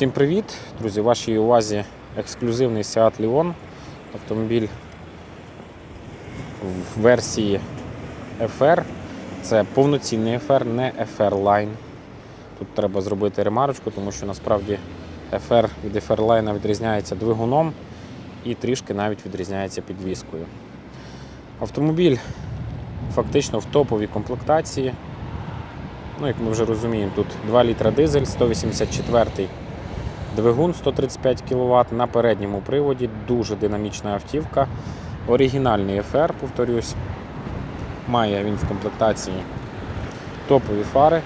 Всім привіт, друзі! Вашій увазі ексклюзивний Seat Leon. Автомобіль в версії FR. Це повноцінний FR, не FR Line. Тут треба зробити ремарочку, тому що насправді FR від FR Line відрізняється двигуном і трішки навіть відрізняється підвіскою. Автомобіль фактично в топовій комплектації. Ну, як ми вже розуміємо, тут 2 літра дизель, 184 двигун 135 кВт на передньому приводі, дуже динамічна автівка. Оригінальний FR, повторюсь. Має він в комплектації топові фари.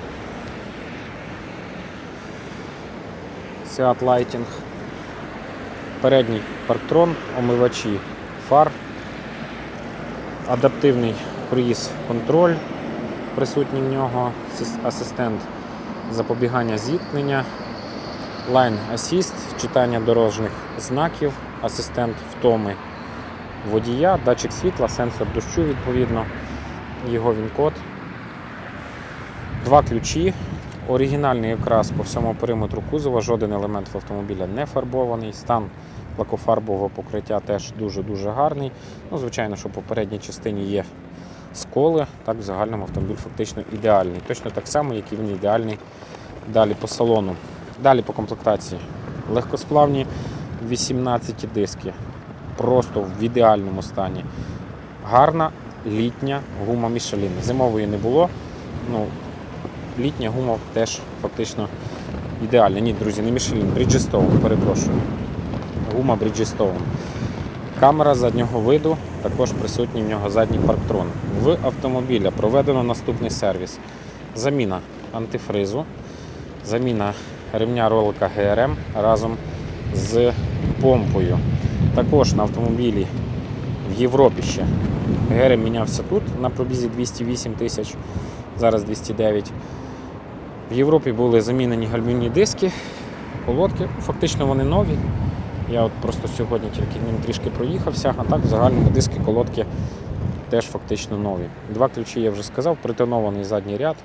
Seat Lighting. Передній парктрон, омивачі фар, адаптивний круїз контроль присутній в нього, асистент запобігання зіткнення, Line Assist, читання дорожніх знаків, асистент втоми водія, датчик світла, сенсор дощу, відповідно, його він-код. Два ключі. Оригінальний якраз по всьому периметру кузова, жоден елемент в автомобіля не фарбований. Стан лакофарбового покриття теж дуже-дуже гарний. Ну, звичайно, що по передній частині є сколи, так в загальному автомобіль фактично ідеальний. Точно так само, як і він ідеальний далі по салону. Далі по комплектації. Легкосплавні 18 диски. Просто в ідеальному стані. Гарна літня гума Michelin. Зимової не було. Ну, літня гума теж фактично ідеальна. Ні, друзі, не Michelin, Bridgestone, перепрошую. Гума Bridgestone. Камера заднього виду, також присутній в нього задній парктрон. В автомобіля проведено наступний сервіс. Заміна антифризу, заміна ремня ролика ГРМ разом з помпою. Також на автомобілі в Європі ще ГРМ мінявся тут на пробізі 208 тисяч, зараз 209. В Європі були замінені гальмівні диски, колодки. Фактично вони нові. Я от просто сьогодні тільки ним трішки проїхався, а так в загальному диски колодки теж фактично нові. Два ключі я вже сказав, притонований задній ряд.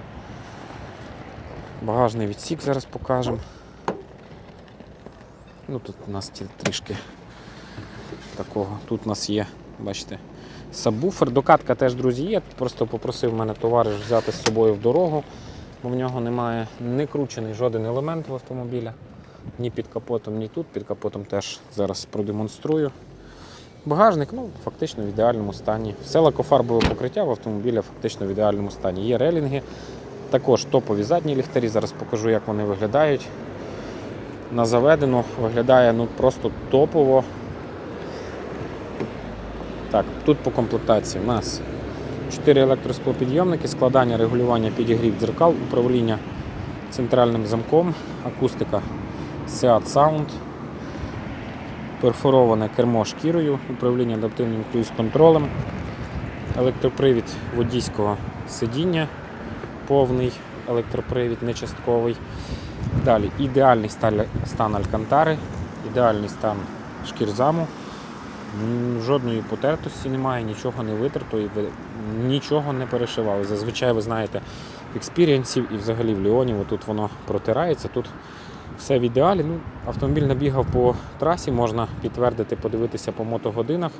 Багажний відсік зараз покажемо. Ну тут у нас трішки такого. Тут у нас є, бачите, сабвуфер. Докатка теж, друзі, є. Просто попросив мене товариш взяти з собою в дорогу, бо в нього немає не кручений жоден елемент в автомобіля. Ні під капотом, ні тут. Під капотом теж зараз продемонструю. Багажник, ну, фактично в ідеальному стані. Все лакофарбове покриття в автомобіля фактично в ідеальному стані. Є релінги, також топові задні ліхтарі. Зараз покажу, як вони виглядають. На заведену виглядає ну, просто топово. Так, тут по комплектації у нас 4 електросклопідйомники, складання, регулювання підігрів дзеркал, управління центральним замком, акустика Seat Sound, перфороване кермо шкірою, управління адаптивним круїз-контролем, електропривід водійського сидіння, повний електропривід, не частковий. Далі ідеальний стан алькантари, ідеальний стан шкірзаму. Жодної потертості немає, нічого не витерто і нічого не перешивали. Зазвичай ви знаєте експірієнсів і взагалі в Ліоні тут воно протирається. Тут все в ідеалі. Ну, автомобіль набігав по трасі, можна підтвердити, подивитися по мотогодинах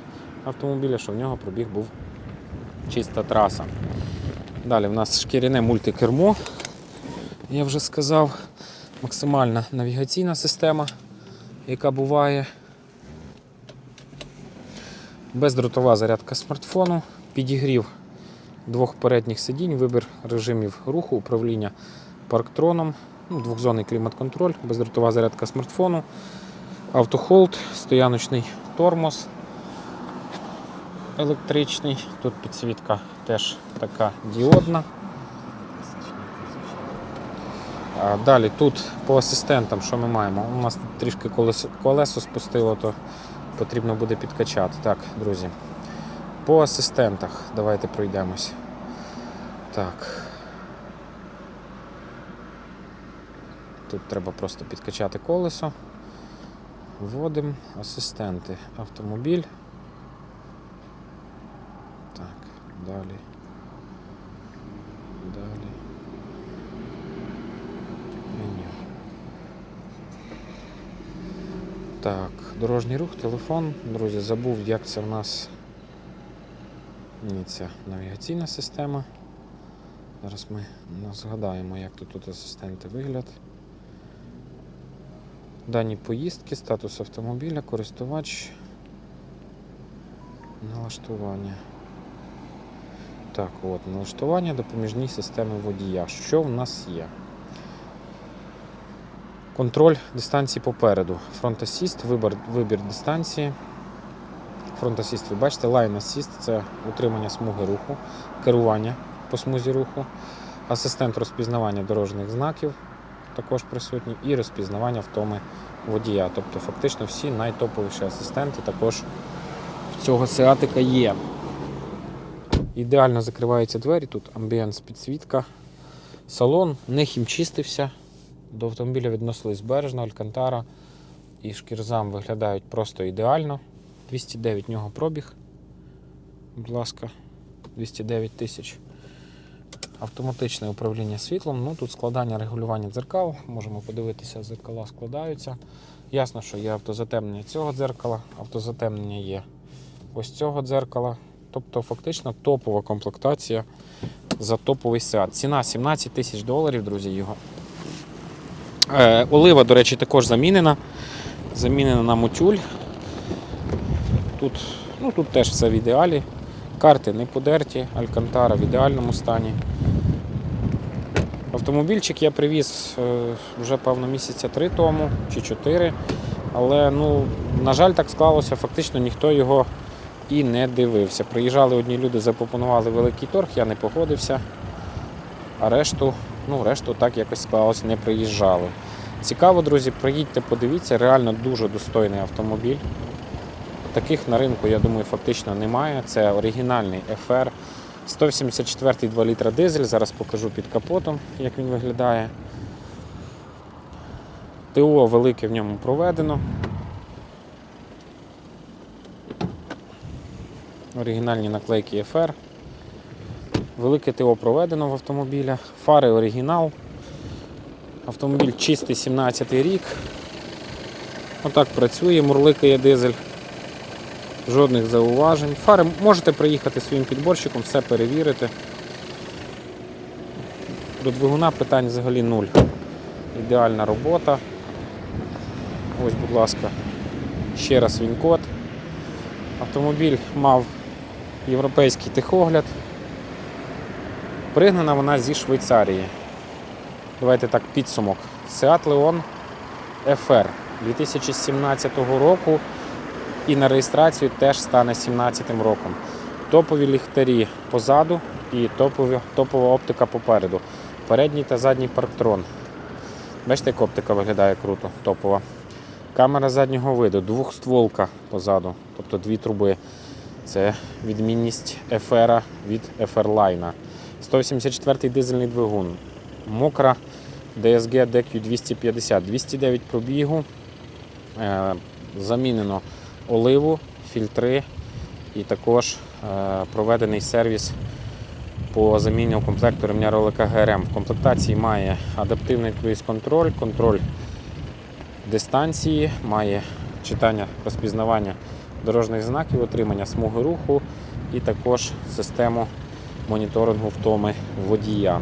автомобіля, що в нього пробіг був чиста траса. Далі в нас шкіряне мультикермо, я вже сказав, максимальна навігаційна система, яка буває. Бездротова зарядка смартфону, підігрів двох передніх сидінь, вибір режимів руху, управління парктроном, ну, двохзонний клімат-контроль, бездротова зарядка смартфону, автохолд, стояночний тормоз електричний. Тут підсвітка теж така діодна. Далі тут по асистентам, що ми маємо? У нас трішки колесо, колесо спустило, то потрібно буде підкачати. Так, друзі. По асистентах давайте пройдемось. Так. Тут треба просто підкачати колесо. Вводимо асистенти. Автомобіль. Так, далі. Далі. Меню. Так, дорожній рух, телефон. Друзі, забув, як це в нас Ні, ця навігаційна система. Зараз ми згадаємо, як тут, тут асистенти вигляд. Дані поїздки, статус автомобіля, користувач, налаштування. Так, от, налаштування допоміжні системи водія. Що в нас є? Контроль дистанції попереду. Фронт асіст, вибір, вибір дистанції. Фронт асіст, ви бачите, лайн асіст це утримання смуги руху, керування по смузі руху, асистент розпізнавання дорожніх знаків також присутній, і розпізнавання втоми водія. Тобто фактично всі найтоповіші асистенти також в цього сеатика є. Ідеально закриваються двері, тут амбієнс підсвітка. Салон не хімчистився. До автомобіля відносились бережно, Алькантара і шкірзам виглядають просто ідеально. 209 в нього пробіг. Будь ласка, 209 тисяч. Автоматичне управління світлом. Ну, тут складання регулювання дзеркал. Можемо подивитися, дзеркала складаються. Ясно, що є автозатемнення цього дзеркала, автозатемнення є ось цього дзеркала. Тобто, фактично топова комплектація за топовий сеат. Ціна 17 тисяч доларів, друзі, його. Е, олива, до речі, також замінена. Замінена на мотюль. Тут, ну, тут теж все в ідеалі. Карти не подерті, Алькантара в ідеальному стані. Автомобільчик я привіз е, вже певно місяця три тому чи чотири. Але, ну, на жаль, так склалося, фактично ніхто його і не дивився. Приїжджали одні люди, запропонували великий торг, я не погодився. А решту, ну, решту так якось склалося, не приїжджали. Цікаво, друзі, приїдьте, подивіться, реально дуже достойний автомобіль. Таких на ринку, я думаю, фактично немає. Це оригінальний FR. 184 2 літра дизель. Зараз покажу під капотом, як він виглядає. ТО велике в ньому проведено. Оригінальні наклейки FR. Велике ТО проведено в автомобіля. Фари оригінал. Автомобіль чистий 17 й рік. Отак працює, мурликає дизель. Жодних зауважень. Фари можете приїхати своїм підборщиком, все перевірити. До двигуна питань взагалі нуль. Ідеальна робота. Ось, будь ласка, ще раз він код. Автомобіль мав європейський техогляд. Пригнана вона зі Швейцарії. Давайте так, підсумок. Seat Leon FR 2017 року і на реєстрацію теж стане 17 роком. Топові ліхтарі позаду і топові, топова оптика попереду. Передній та задній парктрон. Бачите, як оптика виглядає круто, топова. Камера заднього виду, двохстволка позаду, тобто дві труби. Це відмінність FR від FR-Line. 184-й дизельний двигун. Мокра DSG DQ 250, 209 пробігу. Е, Замінено оливу, фільтри і також е, проведений сервіс по заміні комплекту ремня ролика ГРМ. В комплектації має адаптивний круїз-контроль, контроль дистанції, має читання розпізнавання дорожніх знаків, отримання смуги руху і також систему моніторингу втоми водія.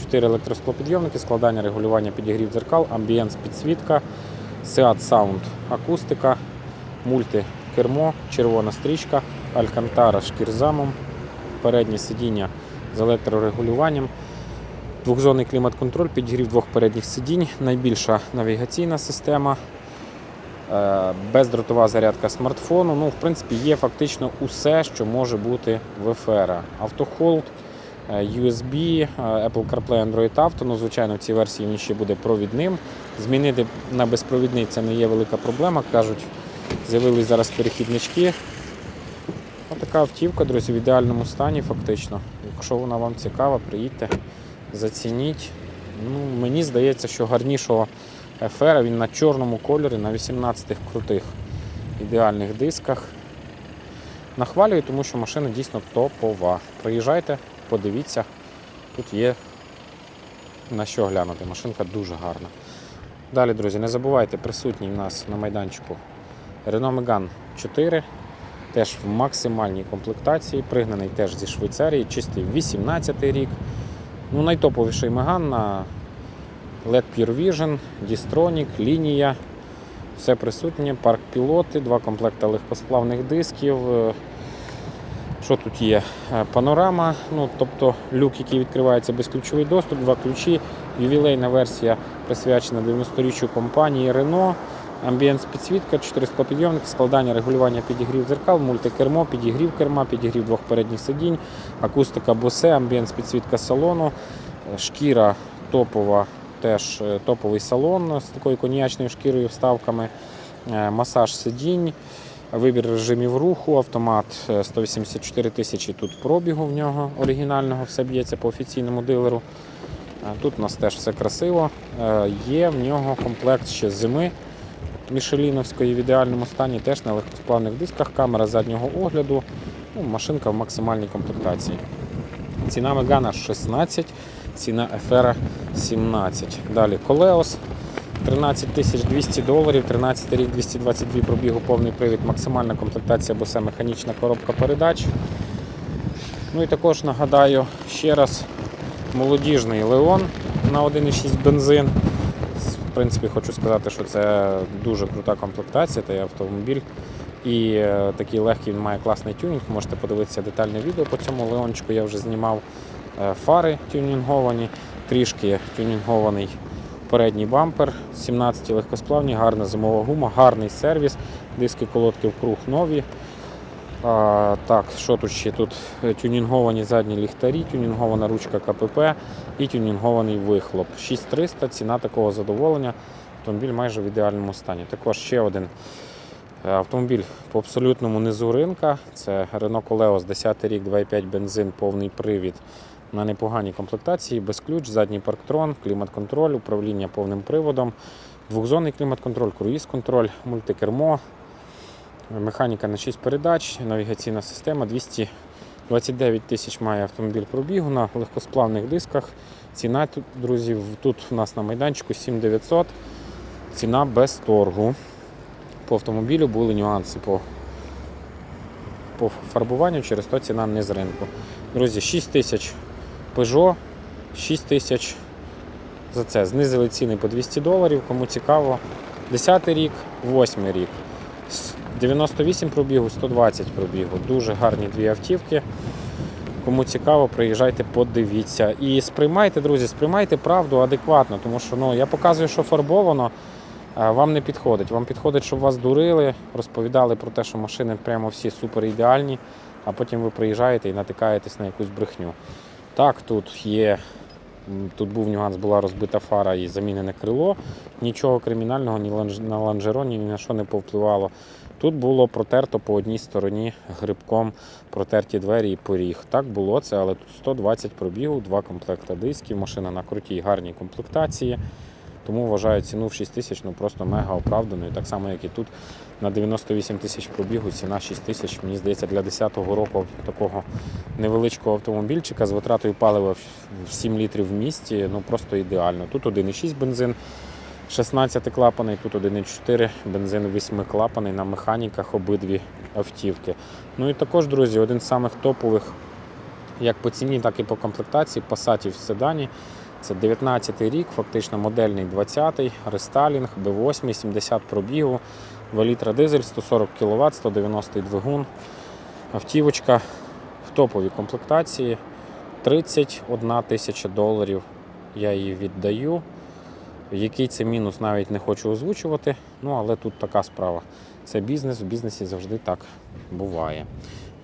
Чотири електросклопідйомники, складання регулювання підігрів дзеркал, амбієнс підсвітка, Seat Sound акустика, мульти кермо, червона стрічка, Алькантара шкірзамом, переднє сидіння з електрорегулюванням, двохзонний клімат-контроль, підігрів двох передніх сидінь, найбільша навігаційна система, бездротова зарядка смартфону. Ну, в принципі, є фактично усе, що може бути в FR. Автохолд, е, USB, е, Apple CarPlay, Android Auto. Ну, звичайно, в цій версії він ще буде провідним. Змінити на безпровідний це не є велика проблема. Кажуть, з'явились зараз перехіднички. Отака автівка, друзі, в ідеальному стані, фактично. Якщо вона вам цікава, приїдьте, зацініть. Ну, мені здається, що гарнішого FR він на чорному кольорі, на 18-х крутих ідеальних дисках. Нахвалюю, тому що машина дійсно топова. Приїжджайте, подивіться, тут є на що глянути. Машинка дуже гарна. Далі, друзі, не забувайте, присутній в нас на майданчику Renault Megane 4, теж в максимальній комплектації, пригнаний теж зі Швейцарії, чистий 18 рік. Ну, найтоповіший Megane на LED Pure Vision, Distronic, лінія. Все присутнє, парк пілоти, два комплекти легкосплавних дисків. Е, Що тут є? Е, Панорама, ну, тобто люк, який відкривається безключовий доступ, два ключі, ювілейна версія присвячена 90-річчю компанії Renault. Амбієнт підсвітка, 4 склопідйомники, складання регулювання підігрів дзеркал, мультикермо, підігрів керма, підігрів двох передніх сидінь, акустика Bose, амбієнт підсвітка салону, е, шкіра топова, теж е, топовий салон з такою коньячною шкірою вставками, е, масаж сидінь, вибір режимів руху, автомат е, 184 тисячі тут пробігу в нього оригінального, все б'ється по офіційному дилеру. Е, Тут у нас теж все красиво. Е, Є в нього комплект ще зими Мішеліновської в ідеальному стані, теж на легкосплавних дисках, камера заднього огляду, ну, машинка в максимальній комплектації. Ціна Мегана 16, ціна Ефера 17. Далі Колеос 13 200 доларів, 13 рік 222 пробігу, повний привід, максимальна комплектація, бо це механічна коробка передач. Ну і також нагадаю ще раз молодіжний Леон на 1,6 бензин. В принципі, хочу сказати, що це дуже крута комплектація, та автомобіль. І е, такий легкий він має класний тюнінг. Можете подивитися детальне відео по цьому Леончику. Я вже знімав фари тюнінговані, трішки тюнінгований передній бампер, 17 легкосплавні, гарна зимова гума, гарний сервіс, диски колодки в круг нові. А, так, що тут ще? Тут е, тюнінговані задні ліхтарі, тюнінгована ручка КПП і тюнінгований вихлоп. 6300 ціна такого задоволення. Автомобіль майже в ідеальному стані. Також ще один е, автомобіль по абсолютному низу ринка. Це Renault Coleos 10 рік, 2,5 бензин, повний привід на непоганій комплектації, без ключ, задній парктрон, клімат-контроль, управління повним приводом, двохзонний клімат-контроль, круїз-контроль, мультикермо, механіка на 6 передач, навігаційна система 229 тисяч має автомобіль пробігу на легкосплавних дисках. Ціна друзі, тут у нас на майданчику 7900. Ціна без торгу. По автомобілю були нюанси по, по фарбуванню, через то ціна не з ринку. Друзі, 6 тисяч Peugeot, 6 тисяч за це. Знизили ціни по 200 доларів, кому цікаво. 10 рік, 8 рік. 98 пробігу, 120 пробігу. Дуже гарні дві автівки. Кому цікаво, приїжджайте, подивіться. І сприймайте, друзі, сприймайте правду адекватно, тому що ну, я показую, що фарбовано, вам не підходить. Вам підходить, щоб вас дурили, розповідали про те, що машини прямо всі супер ідеальні, а потім ви приїжджаєте і натикаєтесь на якусь брехню. Так, тут є. Тут був нюанс, була розбита фара і замінене крило. Нічого кримінального ні на ланжероні ні на що не повпливало. Тут було протерто по одній стороні грибком протерті двері і поріг. Так було це, але тут 120 пробігу, два комплекти дисків, машина на крутій гарній комплектації. Тому вважаю ціну в 6 тисяч ну просто мега оправданою. Так само, як і тут на 98 тисяч пробігу, ціна 6 тисяч. Мені здається, для 10-го року такого невеличкого автомобільчика з витратою палива в 7 літрів в місті, ну просто ідеально. Тут 1,6 бензин. 16 клапаний, тут 1,4 бензин 8 клапаний на механіках обидві автівки. Ну і також, друзі, один з самих топових як по ціні, так і по комплектації пасатів в седані. Це 19 рік, фактично модельний 20-й, рестайлінг, B8, 70 пробігу, 2 літра дизель, 140 кВт, 190 двигун. Автівочка в топовій комплектації 31 тисяча доларів. Я її віддаю. Який це мінус, навіть не хочу озвучувати. Ну, але тут така справа. Це бізнес, в бізнесі завжди так буває.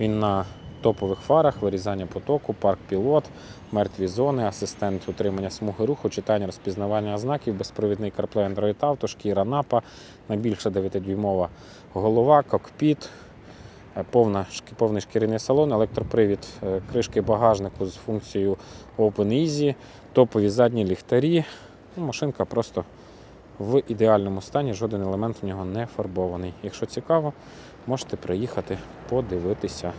Він на топових фарах, вирізання потоку, парк пілот, мертві зони, асистент утримання смуги руху, читання розпізнавання знаків, безпровідний CarPlay Android Auto, шкіра напа, найбільша 9-дюймова голова, кокпіт, е, повна, повний шкіряний салон, електропривід е, кришки багажнику з функцією Open Easy, топові задні ліхтарі. Ну, машинка просто в ідеальному стані, жоден елемент в нього не фарбований. Якщо цікаво, можете приїхати подивитися.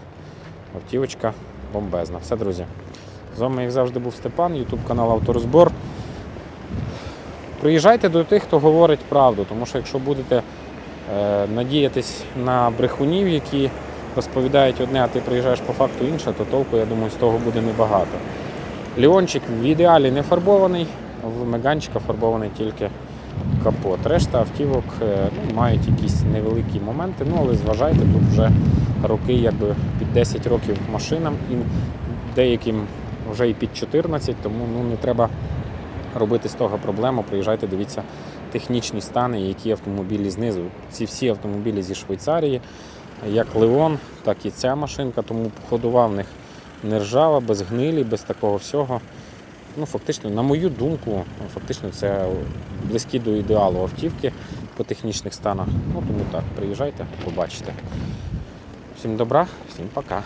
Автівочка бомбезна. Все, друзі. З вами, як завжди, був Степан, YouTube канал Авторозбор. приїжджайте до тих, хто говорить правду, тому що якщо будете е, надіятись на брехунів, які розповідають одне, а ти приїжджаєш по факту інше, то толку, я думаю, з того буде небагато. Ліончик в ідеалі не фарбований, в меганчика фарбований тільки капот. Решта автівок е, ну, мають якісь невеликі моменти, ну але зважайте, тут вже роки якби під 10 років машинам і деяким вже і під 14, тому ну, не треба робити з того проблему. Приїжджайте, дивіться технічні стани, які автомобілі знизу. Ці всі автомобілі зі Швейцарії, як Леон, так і ця машинка, тому ходова в них не ржава, без гнилі, без такого всього. Ну, фактично, на мою думку, фактично це близькі до ідеалу автівки по технічних станах. Ну тому так, приїжджайте, побачите. Всім добра, всім пока.